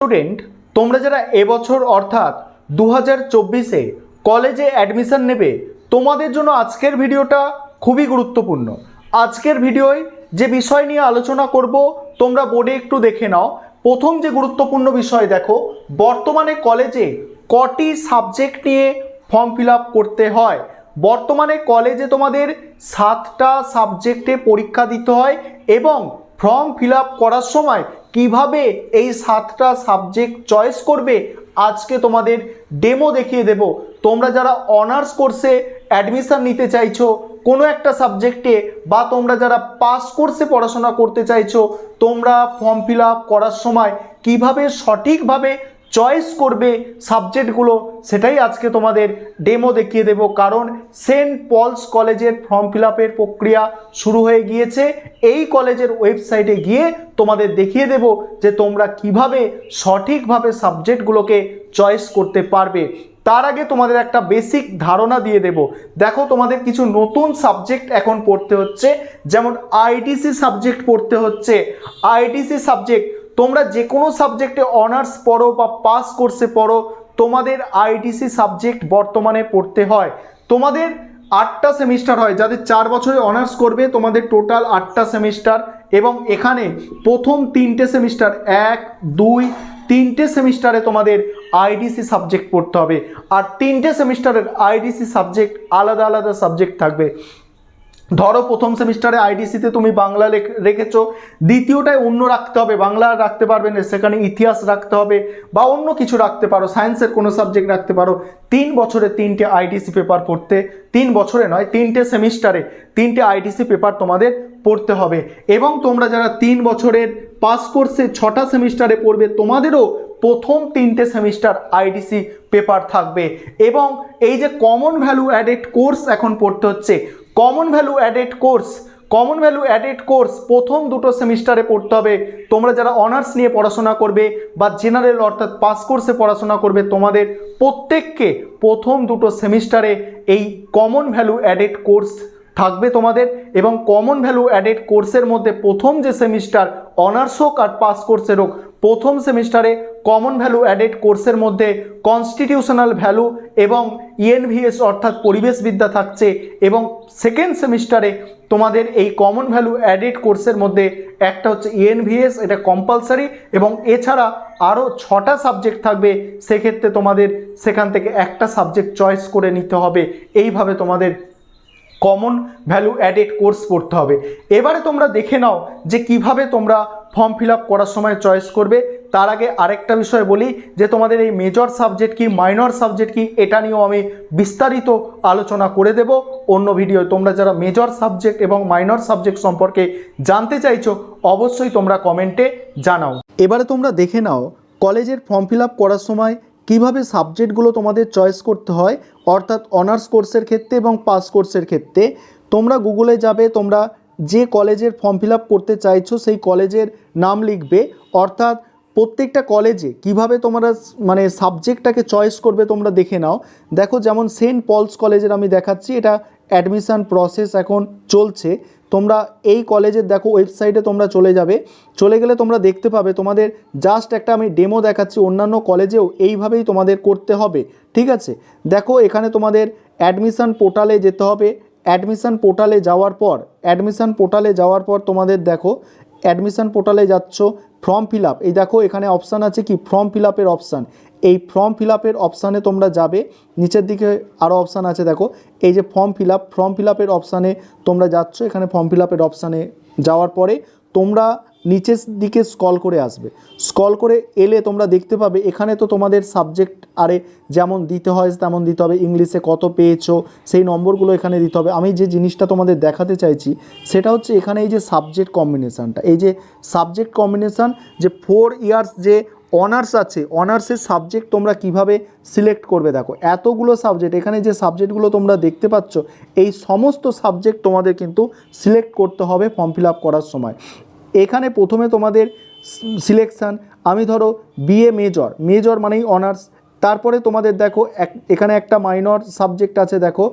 Student, তোমরা যারা এবছর অর্থাৎ দু হাজার চব্বিশে কলেজে অ্যাডমিশন নেবে, তোমাদের জন্য আজকের ভিডিওটা খুবই গুরুত্বপূর্ণ। আজকের ভিডিওয় যে বিষয় নিয়ে আলোচনা করব, তোমরা বোর্ডে একটু দেখে নাও। প্রথম যে গুরুত্বপূর্ণ বিষয় দেখো, বর্তমানে কলেজে কটি সাবজেক্ট নিয়ে ফর্ম ফিল করতে হয়। বর্তমানে কলেজে তোমাদের সাতটা সাবজেক্টে পরীক্ষা দিতে হয় এবং ফর্ম ফিল করার সময় কীভাবে এই সাতটা সাবজেক্ট চয়েস করবে, আজকে তোমাদের ডেমো দেখিয়ে দেব। তোমরা যারা অনার্স কোর্সে অ্যাডমিশান নিতে চাইছো, কোনো একটা সাবজেক্টে বা তোমরা যারা পাস কোর্সে পড়াশোনা করতে চাইছো, তোমরা ফর্ম ফিল করার সময় কীভাবে সঠিকভাবে চয়েস করবে সাবজেক্টগুলো, সেটাই আজকে তোমাদের ডেমো দেখিয়ে দেব। কারণ সেন্ট পলস কলেজের ফর্ম ফিল প্রক্রিয়া শুরু হয়ে গিয়েছে। এই কলেজের ওয়েবসাইটে গিয়ে তোমাদের দেখিয়ে দেব যে তোমরা কীভাবে সঠিকভাবে সাবজেক্টগুলোকে চয়েস করতে পারবে। তার আগে তোমাদের একটা বেসিক ধারণা দিয়ে দেব। দেখো, তোমাদের কিছু নতুন সাবজেক্ট এখন পড়তে হচ্ছে। যেমন আইটিসি সাবজেক্ট পড়তে হচ্ছে। আইটিসি সাবজেক্ট তোমরা যে কোনো সাবজেক্টে অনার্স পড়ো বা পাস কোর্সে পড়ো, তোমাদের আইটিসি সাবজেক্ট বর্তমানে পড়তে হয়। তোমাদের আটটা সেমিস্টার হয়, যাদের চার বছরে অনার্স করবে, তোমাদের টোটাল আটটা সেমিস্টার এবং এখানে প্রথম তিনটে সেমিস্টার এক, দুই, তিনটে সেমিস্টারে তোমাদের আইডিসি সাবজেক্ট পড়তে হবে। আর তিনটে সেমিস্টারের আইডিসি সাবজেক্ট আলাদা আলাদা সাবজেক্ট থাকবে। ধরো প্রথম সেমিস্টারে আইডিসিতে তুমি বাংলা রেখেছো, দ্বিতীয়টায় অন্য রাখতে হবে, বাংলা রাখতে পারবে না, সেখানে ইতিহাস রাখতে হবে বা অন্য কিছু রাখতে পারো, সায়েন্সের কোনো সাবজেক্ট রাখতে পারো। তিন বছরে তিনটে আইডিসি পেপার পড়তে, তিন বছরে নয়, তিনটে সেমিস্টারে তিনটে আইডিসি পেপার তোমাদের পড়তে হবে। এবং তোমরা যারা তিন বছরের পাস কোর্সে ছটা সেমিস্টারে পড়বে, তোমাদেরও প্রথম তিনটে সেমিস্টার আইডিসি পেপার থাকবে। এবং এই যে কমন ভ্যালু অ্যাডেড কোর্স এখন পড়তে হচ্ছে common value added course common value added course প্রথম দুটো সেমিস্টারে পড়তে হবে। তোমরা যারা অনার্স নিয়ে পড়াশোনা করবে বা জেনারেল অর্থাৎ পাস কোর্সে পড়াশোনা করবে, তোমাদের প্রত্যেককে প্রথম দুটো সেমিস্টারে এই কমন ভ্যালু অ্যাডেড কোর্স থাকবে তোমাদের এবং কমন ভ্যালু অ্যাডেড কোর্সের মধ্যে প্রথম যে সেমিস্টার অনার্স হোক আর পাস কোর্সের হোক প্রথম সেমিস্টারে কমন ভ্যালু অ্যাডেড কোর্সের মধ্যে কনস্টিটিউশনাল ভ্যালু এবং ইএনভিএস অর্থাৎ পরিবেশবিদ্যা থাকছে এবং সেকেন্ড সেমিস্টারে তোমাদের এই কমন ভ্যালু অ্যাডেড কোর্সের মধ্যে একটা হচ্ছে ইএনভিএস এটা কম্পালসারি এবং এছাড়া আরও ছটা সাবজেক্ট থাকবে, সেক্ষেত্রে তোমাদের সেখান থেকে একটা সাবজেক্ট চয়েস করে নিতে হবে। এইভাবে তোমাদের কমন ভ্যালু অ্যাডেড কোর্স পড়তে হবে। এবারে তোমরা দেখে নাও যে কীভাবে তোমরা ফর্ম ফিল করার সময় চয়েস করবে। তার আগে আরেকটা বিষয় বলি যে তোমাদের এই মেজর সাবজেক্ট কি মাইনর সাবজেক্ট কি, এটা নিয়েও আমি বিস্তারিত আলোচনা করে দেব। অন্য ভিডিও তোমরা যারা মেজর সাবজেক্ট এবং মাইনর সাবজেক্ট সম্পর্কে জানতে চাইছো, অবশ্যই তোমরা কমেন্টে জানাও। এবারে তোমরা দেখে নাও, কলেজের ফর্ম ফিল করার সময় কীভাবে সাবজেক্টগুলো তোমাদের চয়েস করতে হয়, অর্থাৎ অনার্স কোর্সের ক্ষেত্রে এবং পাস কোর্সের ক্ষেত্রে। তোমরা গুগলে যাবে, তোমরা যে কলেজের ফর্ম ফিল করতে চাইছো, সেই কলেজের নাম লিখবে। অর্থাৎ প্রত্যেকটা কলেজে কীভাবে তোমরা মানে সাবজেক্টটাকে চয়েস করবে তোমরা দেখে নাও। দেখো যেমন সেন্ট পলস কলেজের আমি দেখাচ্ছি, এটা অ্যাডমিশন প্রসেস এখন চলছে। তোমরা এই কলেজের দেখো ওয়েবসাইটে তোমরা চলে যাবে। চলে গেলে তোমরা দেখতে পাবে, তোমাদের জাস্ট একটা আমি ডেমো দেখাচ্ছি, অন্যান্য কলেজেও এইভাবেই তোমাদের করতে হবে। ঠিক আছে? দেখো এখানে তোমাদের অ্যাডমিশন পোর্টালে যেতে হবে। অ্যাডমিশন পোর্টালে যাওয়ার পর, অ্যাডমিশান পোর্টালে যাওয়ার পর তোমাদের দেখো, অ্যাডমিশান পোর্টালে যাচ্ছ, ফর্ম ফিল এই দেখো, এখানে অপশান আছে কি? ফর্ম ফিল আপের অপশান। এই ফর্ম ফিল আপের অপশানে তোমরা যাবে, নিচের দিকে আরও অপশান আছে দেখো, এই যে form fill up, form fill আপের অপশানে তোমরা যাচ্ছ, এখানে ফর্ম ফিল আপের অপশানে যাওয়ার পরে তোমরা নিচের দিকে স্কল করে আসবে। স্কল করে এলে তোমরা দেখতে পাবে এখানে তো তোমাদের সাবজেক্ট আরে যেমন দিতে হয় তেমন দিতে হবে, ইংলিশে কত পেয়েছ, সেই নম্বরগুলো এখানে দিতে হবে। আমি যে জিনিসটা তোমাদের দেখাতে চাইছি, সেটা হচ্ছে এখানে এই যে সাবজেক্ট কম্বিনেশানটা এই যে সাবজেক্ট কম্বিনেশান যে ফোর ইয়ার্স যে অনার্স আছে অনার্সের সাবজেক্ট তোমরা কীভাবে সিলেক্ট করবে দেখো। এতগুলো সাবজেক্ট এখানে যে সাবজেক্টগুলো তোমরা দেখতে পাচ্ছ, এই সমস্ত সাবজেক্ট তোমাদের কিন্তু সিলেক্ট করতে হবে ফর্ম ফিল করার সময়। এখানে প্রথমে তোমাদের সিলেকশান আমি ধরো বিএ মেজর মেজর মানেই অনার্স তারপরে তোমাদের দেখো এক, এখানে একটা মাইনর সাবজেক্ট আছে, দেখো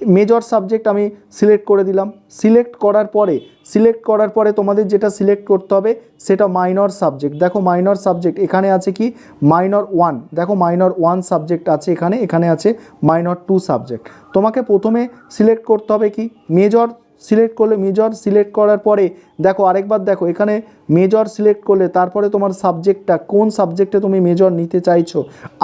মেজর সাবজেক্ট আমি সিলেক্ট করে দিলাম সিলেক্ট করার পরে সিলেক্ট করার পরে তোমাদের যেটা সিলেক্ট করতে হবে, সেটা মাইনর সাবজেক্ট দেখো মাইনর সাবজেক্ট এখানে আছে কি? মাইনর ওয়ান দেখো মাইনর ওয়ান সাবজেক্ট আছে এখানে এখানে আছে মাইনর টু সাবজেক্ট তোমাকে প্রথমে সিলেক্ট করতে হবে কি? মেজর সিলেক্ট করলে মেজর সিলেক্ট করার পরে, দেখো আরেকবার দেখো, এখানে মেজর সিলেক্ট করলে তারপরে তোমার সাবজেক্টটা কোন সাবজেক্টে তুমি মেজর নিতে চাইছো?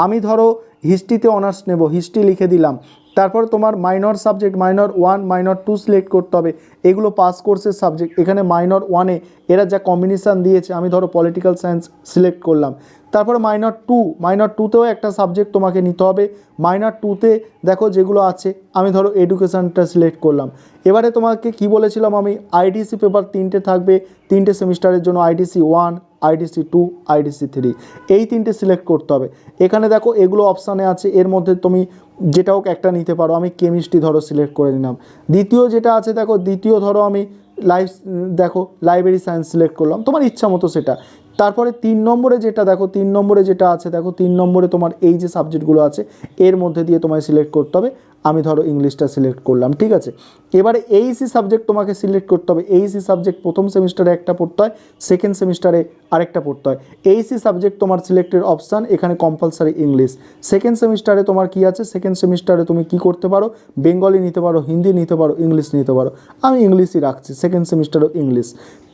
আমি ধরো হিস্ট্রিতে অনার্স নেব হিস্ট্রি লিখে দিলাম। তারপরে তোমার minor subject minor one minor two select করতে হবে। এগুলো পাস কোর্সের সাবজেক্ট এখানে মাইনর ওয়ানে এরা যা কম্বিনেশান দিয়েছে, আমি ধরো পলিটিক্যাল সায়েন্স সিলেক্ট করলাম। তারপরে মাইনর টু মাইনর টুতেও একটা সাবজেক্ট তোমাকে নিতে হবে। মাইনর টুতে দেখো যেগুলো আছে, আমি ধরো এডুকেশানটা সিলেক্ট করলাম। এবারে তোমাকে কি বলেছিলাম আমি? আইডিসি পেপার তিনটে থাকবে। তিনটে সেমিস্টারের জন্য IDC one IDC two IDC three এই তিনটে সিলেক্ট করতে হবে। এখানে দেখো এগুলো অপশানে আছে। এর মধ্যে তুমি যেটা হোক একটা নিতে পারো, আমি কেমিস্ট্রি ধরো সিলেক্ট করে নিলাম। দ্বিতীয় যেটা আছে, দেখো, দ্বিতীয় ধরো আমি লাইফ দেখো লাইব্রেরি সায়েন্স সিলেক্ট করলাম। তোমার ইচ্ছা মতো সেটা। তারপরে তিন নম্বরে যেটা, দেখো তিন নম্বরে যেটা আছে, দেখো তিন নম্বরে তোমার এই যে সাবজেক্টগুলো আছে, এর মধ্যে দিয়ে তোমায় সিলেক্ট করতে হবে। আমি ধরো ইংলিশটা সিলেক্ট করলাম, ঠিক আছে? এবারে এইসি সাবজেক্ট তোমাকে সিলেক্ট করতে হবে এইসি সাবজেক্ট প্রথম সেমিস্টারে একটা পড়তে হয় সেকেন্ড সেমিস্টারে আরেকটা পড়তে হয়। এইসি সাবজেক্ট তোমার সিলেক্টেড অপশান এখানে কম্পালসারি ইংলিশ সেকেন্ড সেমিস্টারে তোমার কি আছে? সেকেন্ড সেমিস্টারে তুমি কি করতে পারো? বেঙ্গলি নিতে পারো হিন্দি নিতে পারো ইংলিশ নিতে পারো। আমি ইংলিশই রাখছি সেকেন্ড সেমিস্টারও ইংলিশ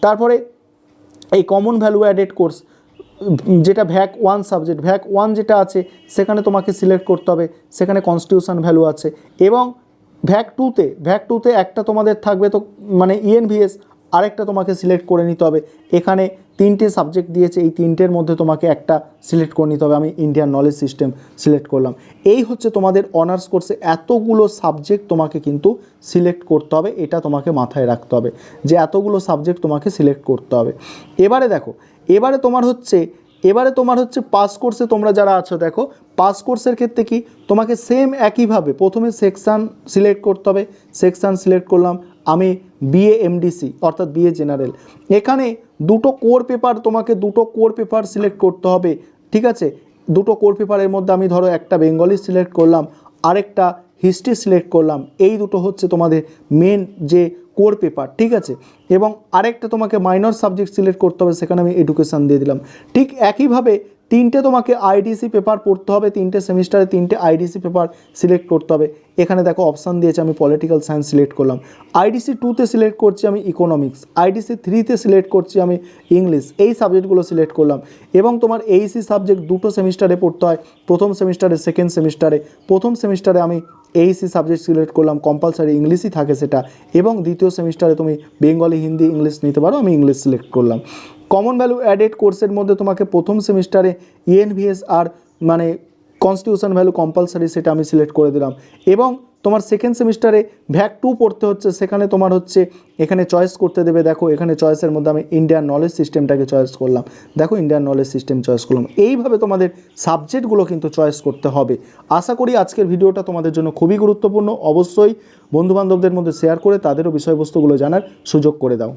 তারপরে এই কমন ভ্যালু অ্যাডেড কোর্স যেটা VAC one subject VAC one যেটা আছে, সেখানে তোমাকে সিলেক্ট করতে হবে, সেখানে কনস্টিটিউশন ভ্যালু আছে এবং ভ্যাক টুতে ভ্যাক টুতে একটা তোমাদের থাকবে তো মানে ইএনভিএস আরেকটা তোমাকে সিলেক্ট করে নিতে হবে। এখানে তিনটে সাবজেক্ট দিয়েছে, এই তিনটের মধ্যে তোমাকে একটা সিলেক্ট করে নিতে হবে। আমি ইন্ডিয়ান নলেজ সিস্টেম সিলেক্ট করলাম। এই হচ্ছে তোমাদের অনার্স কোর্সে এতগুলো সাবজেক্ট তোমাকে কিন্তু সিলেক্ট করতে হবে, এটা তোমাকে মাথায় রাখতে হবে, যে এতগুলো সাবজেক্ট তোমাকে সিলেক্ট করতে হবে। এবারে দেখো, এবারে তোমার হচ্ছে, এবারে তোমার হচ্ছে পাস কোর্সে তোমরা যারা আছো, দেখো পাস কোর্সের ক্ষেত্রে কি? তোমাকে সেম একইভাবে প্রথমে সেকশান সিলেক্ট করতে হবে সেকশান সিলেক্ট করলাম আমি বিএ এমডিসি অর্থাৎ বিএ জেনারেল এখানে দুটো কোর পেপার তোমাকে দুটো কোর পেপার সিলেক্ট করতে হবে, ঠিক আছে? দুটো কোর পেপারের মধ্যে আমি ধরো একটা বেঙ্গলি সিলেক্ট করলাম, আরেকটা হিস্ট্রি সিলেক্ট করলাম, এই দুটো হচ্ছে তোমাদের মেন যে কোর পেপার ঠিক আছে? এবং আরেকটা তোমাকে মাইনর সাবজেক্ট সিলেক্ট করতে হবে, সেখানে আমি এডুকেশান দিয়ে দিলাম। ঠিক একইভাবে তিনটে তোমাকে আইডিসি পেপার পড়তে হবে, তিনটে সেমিস্টারে তিনটে আইডিসি পেপার সিলেক্ট করতে হবে। এখানে দেখো অপশান দিয়েছে, আমি পলিটিক্যাল সায়েন্স সিলেক্ট করলাম। আইডিসি টুতে সিলেক্ট করছি আমি ইকোনমিক্স আইডিসি থ্রিতে সিলেক্ট করছি আমি ইংলিশ এই সাবজেক্টগুলো সিলেক্ট করলাম। এবং তোমার এইসি সাবজেক্ট দুটো সেমিস্টারে পড়তে হয়, প্রথম সেমিস্টারে সেকেন্ড সেমিস্টারে প্রথম সেমিস্টারে আমি এইসি সাবজেক্ট সিলেক্ট করলাম কম্পালসারি ইংলিশই থাকে সেটা। এবং দ্বিতীয় সেমিস্টারে তুমি বেঙ্গলি হিন্দি ইংলিশ নিতে পারো, আমি ইংলিশ সিলেক্ট করলাম। কমন ভ্যালু অ্যাডেড কোর্সের মধ্যে তোমাকে প্রথম সেমিস্টারে ইএনভিএস আর মানে কনস্টিটিউশন ভ্যালু কম্পালসারি সেটা আমি সিলেক্ট করে দিলাম। এবং তোমার সেকেন্ড সেমিস্টারে ভ্যাক টু পড়তে হচ্ছে, সেখানে তোমার হচ্ছে এখানে চয়েস করতে দেবে। দেখো, এখানে চয়েসের মধ্যে আমি ইন্ডিয়ান নলেজ সিস্টেমটাকে চয়েস করলাম। দেখো ইন্ডিয়ান নলেজ সিস্টেম চয়েস করলাম। এইভাবে তোমাদের সাবজেক্টগুলো কিন্তু চয়েস করতে হবে। আশা করি আজকের ভিডিওটা তোমাদের জন্য খুবই গুরুত্বপূর্ণ। অবশ্যই বন্ধুবান্ধবদের মধ্যে শেয়ার করে তাদেরও বিষয়বস্তুগুলো জানার সুযোগ করে দাও।